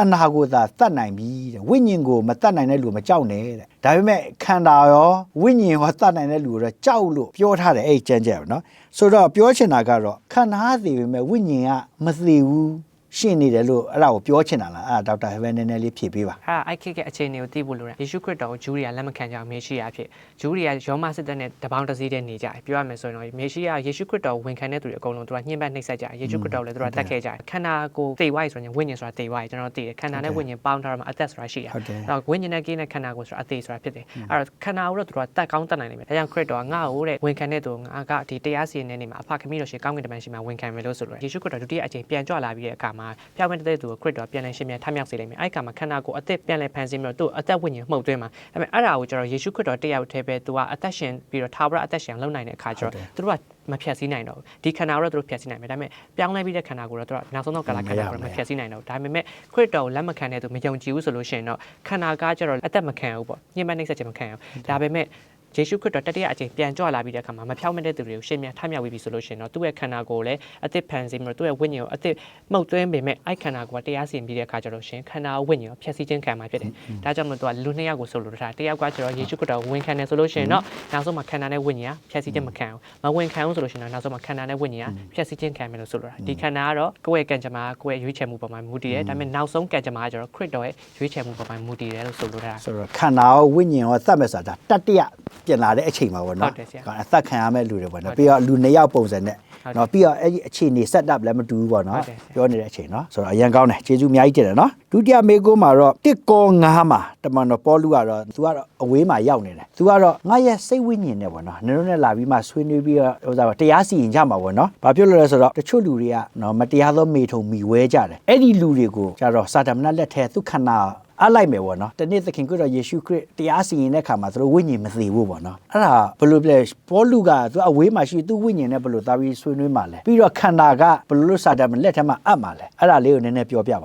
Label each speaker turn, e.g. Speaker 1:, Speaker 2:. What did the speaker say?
Speaker 1: န္ဓာကိုယ်သာတတ်နိုင်ပြီတဲ့ဝိညာဉ်ကိုမတတ်နိုင်တဲ့လူမကြောက်နဲ့တဲ့ဒါပေမဲ့ခန္ဓာရောဝိညာဉ်ရောတတ်နိုင်တဲ့လူတော့ကြောက်လို့ပြောထားတယ်အဲ့ဒီကျမ်းကျက်ပဲเนาะဆိုတော့ပြောချင်တာကတော့ခန္ဓာသိပေမဲ့ဝိညာဉ်ကမသိဘူး ရှင်းနေတယ်လို့အဲ့ဒါကိုပြောချင်တာလားအဲ့ဒါဒေါက်တာဟဲဗန်နည်းနည်းလေးဖြေပေးပါ
Speaker 2: အဲ့ဒါအိုက်ခစ်ရဲ့အခြေအနေကိုသိဖို့လိုတယ်ယေရှုခရစ်တော်ကိုဂျူးတွေကလက်မခံကြအောင်မေရှိယဖြစ်ဂျူးတွေကရောမစစ်တပ်နဲ့တပေါင်းတစည်းတည်းနေကြတယ်ပြောရမယ်ဆိုရင်တော့မေရှိယယေရှုခရစ်တော်ကိုဝန်ခံတဲ့သူတွေအကုန်လုံးသူကညှဉ်းပန်းနှိပ်စက်ကြတယ်ယေရှုခရစ်တော်ကိုလည်းသူကတတ်ခဲ့ကြတယ်ခန္ဓာကိုယ်တိတ်ဝိုင်းဆိုရင်ဝိညာဉ်ဆိုတာတိတ်ဝိုင်းကျွန်တော်သိတယ်ခန္ဓာနဲ့ဝိညာဉ်ပေါင်းထားတော့မှအသက်ဆိုတာရှိတယ်
Speaker 1: ဟုတ်တယ်
Speaker 2: အဲ့တော့ဝိညာဉ်နဲ့ကိန်းနဲ့ခန္ဓာကိုယ်ဆိုတာအသေးဆိုတာဖြစ်တယ်အဲ့တော့ခန္ဓာကိုတော့သူကတတ်ကောင်းတတ်နိုင်လိမ့်မယ်ဒါကြောင့်ခရစ်တော်ကငါ့ကိုတဲ့ဝန်ခံတဲ့သူငါကဒီတရားစီရင်တဲ့နေမှာအဖခမည်းတော်ရှင်ကောင်းကင်တမန်ရှင်မှာဝန်ခံမယ်လို့ဆိုလို့ယေရှုခရစ်တော်ဒုတိယအကြိမ်ပြန်ကြွလာပြီးတဲ့အခါမှာပြောင်းမဲ့တဲ့သူကိုခရစ်တော်ပြန်လဲရှင်ပြန်ထမြောက်စေလိမ့်မယ်အဲ့ဒီအခါမှာခန္ဓာကိုယ်အသက်ပြန်လဲဖန်ဆင်းပြီးတော့သူ့အသက်ဝိညာဉ်မှုတ်သွင်းမှာဒါပေမဲ့အဲ့ဒါကိုကျတော့ယေရှုခရစ်တော်တရားထဲပဲသူကအသက်ရှင်ပြီးတော့ထာဝရအသက်ရှင်လုံနိုင်တဲ့အခါကျတော့သူတို့ကမဖြတ်စည်းနိုင်တော့ဘူးဒီခန္ဓာကိုတော့သူတို့ဖြတ်စည်းနိုင်မယ်ဒါပေမဲ့ပြောင်းလဲပြီးတဲ့ခန္ဓာကိုတော့သူကနောက်ဆုံးတော့ကာလခန္ဓာကိုတော့မဖြတ်စည်းနိုင်တော့ဘူးဒါပေမဲ့ခရစ်တော်ကိုလက်မခံတဲ့သူမယုံကြည်ဘူးဆိုလို့ရှိရင်တော့ခန္ဓာကကျတော့အသက်မခံဘူးပေါ့ညှဉ်းပန်းနှိပ်စက်ခြင်းမခံဘူးဒါပေမဲ့ ယေရှုခရစ်တော်တတိယအကြိမ်ပြန်ကြွလာပြီးတဲ့အခါမှာမဖြောင့်မတဲ့သူတွေကိုရှင်းမြန်ထမြောက်ပြီးပြီဆိုလို့ရှိရင်တော့သူ့ရဲ့ခန္ဓာကိုယ်လည်းအသက်ဖန်ဆင်းပြီးတော့သူ့ရဲ့ဝိညာဉ်ကိုအသက်မှုတ်သွင်းပေမဲ့အဲ့ခန္ဓာကိုယ်ကတရားစီရင်ပြီးတဲ့အခါကျတော့ရှင်ခန္ဓာဝိညာဉ်ကိုဖျက်ဆီးခြင်းခံမှာဖြစ်တယ်။ဒါကြောင့်မလို့သူကလူနှစ်ယောက်ကိုဆိုလိုတာတယောက်ကကျတော့ယေရှုခရစ်တော်ကိုဝန်ခံတယ်ဆိုလို့ရှိရင်တော့နောက်ဆုံးမှာခန္ဓာနဲ့ဝိညာဉ်ကဖျက်ဆီးခြင်းမခံဘူး။မဝန်ခံဘူးဆိုလို့ရှိရင်တော့နောက်ဆုံးမှာခန္ဓာနဲ့ဝိညာဉ်ကဖျက်ဆီးခြင်းခံမယ်လို့ဆိုလိုတာ။ဒီခန္ဓာကတော့ကိုယ့်ရဲ့ကံကြမ္မာကိုယ့်ရဲ့ရွေးချယ်မှုပေါ်မှာမူတည်တယ်။ဒါပေမဲ့နောက်ဆုံးကံကြမ္မာကကျတော့ခရစ်တော်ရဲ့ရွေးချယ်မှုပေါ်မှာမူတည်တယ်လို့ဆိုလိုတာ
Speaker 1: ဆိုတော့ခန္ဓာရောဝိညာဉ်ရောသတ်မဲ့ဆိုတာတတ္တရ ပြင်လာတဲ့အချိန်မှာပေါ့
Speaker 2: ဟု
Speaker 1: နော်
Speaker 2: တ်တယ်ဆရာ
Speaker 1: အသက်ခံရမဲ့လူတွေပေါ့နော်ပြီးတော့လူနှစ်ယောက်ပုံစံနဲ့
Speaker 2: ဟုတ်တယ်
Speaker 1: နော်ပြီးတော့အဲ့ဒီအခြေအနေ set up လည်းမတူဘူးပေါ့နော်
Speaker 2: ဟုတ်တယ်ဆရာ
Speaker 1: ပြောနေတဲ့အချိန်နော်ဆိုတော့အရင်ကောင်းတယ်ကျေးဇူးအများကြီးတင်တယ်နော်ဒုတိယမေကုန်းမှာတော့တစ်ကော9မှာတမန်တော်ပေါလုကတော့ तू ကတော့အဝေးမှာရောက်နေတယ် तू ကတော့ငါရဲ့စိတ်ဝိညာဉ်နဲ့ပေါ့နော်နင်တို့နဲ့လာပြီးမှဆွေးနွေးပြီးတော့ဟိုစားပါတရားစီရင်ကြမှာပေါ့နော်ဘာဖြစ်လို့လဲဆိုတော့တချို့လူတွေကနော်မတရားသောမေထုံမိဝဲကြတယ်အဲ့ဒီလူတွေကိုကျတော့စာတမဏေလက်ထဲသူခန္ဓာ အလိုက်မယ်ပေါ့နော်တနေ့သခင်ကိုတော့ယေရှုခရစ်တရားစီရင်တဲ့ခါမှာသူတို့ဝိညာဉ်မသိဘူးပေါ့နော်အဲ့ဒါဘယ်လိုလဲပေါလုကသူအဝေးမှာရှိသူဝိညာဉ်နဲ့ဘယ်လိုသာပြီးဆွေးနွေးမှလဲပြီးတော့ခန္ဓာကဘယ်လိုလို့စာတတ်မလက်ထက်မှာအပ်မှလဲအဲ့ဒါလေးကိုနည်းနည်းပြောပြပါ